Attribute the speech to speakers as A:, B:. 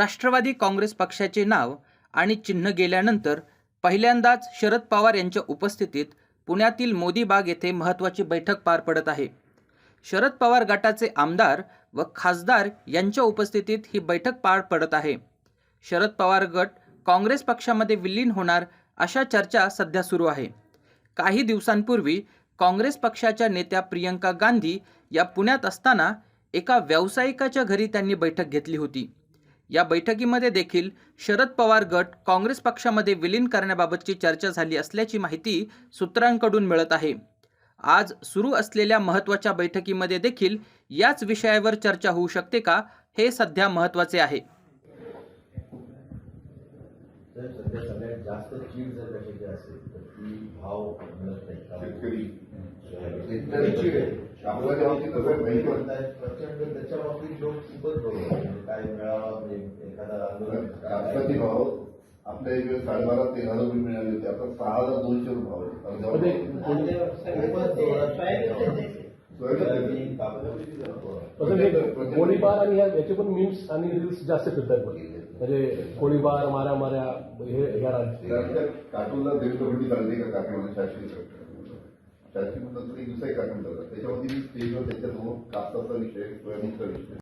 A: राष्ट्रवादी काँग्रेस पक्षाचे नाव आणि चिन्ह गेल्यानंतर पहिल्यांदाच शरद पवार यांच्या उपस्थितीत पुण्यातील मोदी बाग येथे महत्त्वाची बैठक पार पडत आहे. शरद पवार गटाचे आमदार व खासदार यांच्या उपस्थितीत ही बैठक पार पडत आहे. शरद पवार गट काँग्रेस पक्षामध्ये विलीन होणार अशा चर्चा सध्या सुरू आहे. काही दिवसांपूर्वी काँग्रेस पक्षाच्या नेत्या प्रियंका गांधी या पुण्यात असताना एका व्यावसायिकाच्या घरी त्यांनी बैठक घेतली होती. या बैठकीमध्ये देखील शरद पवार गट काँग्रेस पक्षामध्ये विलीन करण्याबाबतची चर्चा झाली असल्याची माहिती सूत्रांकडून मिळत आहे. आज सुरू असलेल्या महत्त्वाच्या बैठकीमध्ये देखील याच विषयावर चर्चा होऊ शकते का? हे सध्या महत्त्वाचे आहे.
B: त्याच्या बाबतीत लोक खूपच म्हणजे मिळावा म्हणजे एखादा आंदोलन
C: भाव आपल्या इकडे साडेबारा तेरा रुपये मिळाले होते आता सहा हजार दोनशे रुपये
D: हे गोळीबार आणि याचे पण मीम्स आणि रील्स जास्त फिरतात. म्हणजे गोळीबार मारा माऱ्या हे ह्या राज्य
C: त्यानंतर कार्टूनला देशभक्ती चालते का कार्टून शास्त्रीय शास्त्रीय नंतर एक दुसरा एक कार्टून चालतात त्याच्यामध्ये मी स्टेजवर त्याच्यासमोर कापसाचा विषय सोयाबीनचा विषय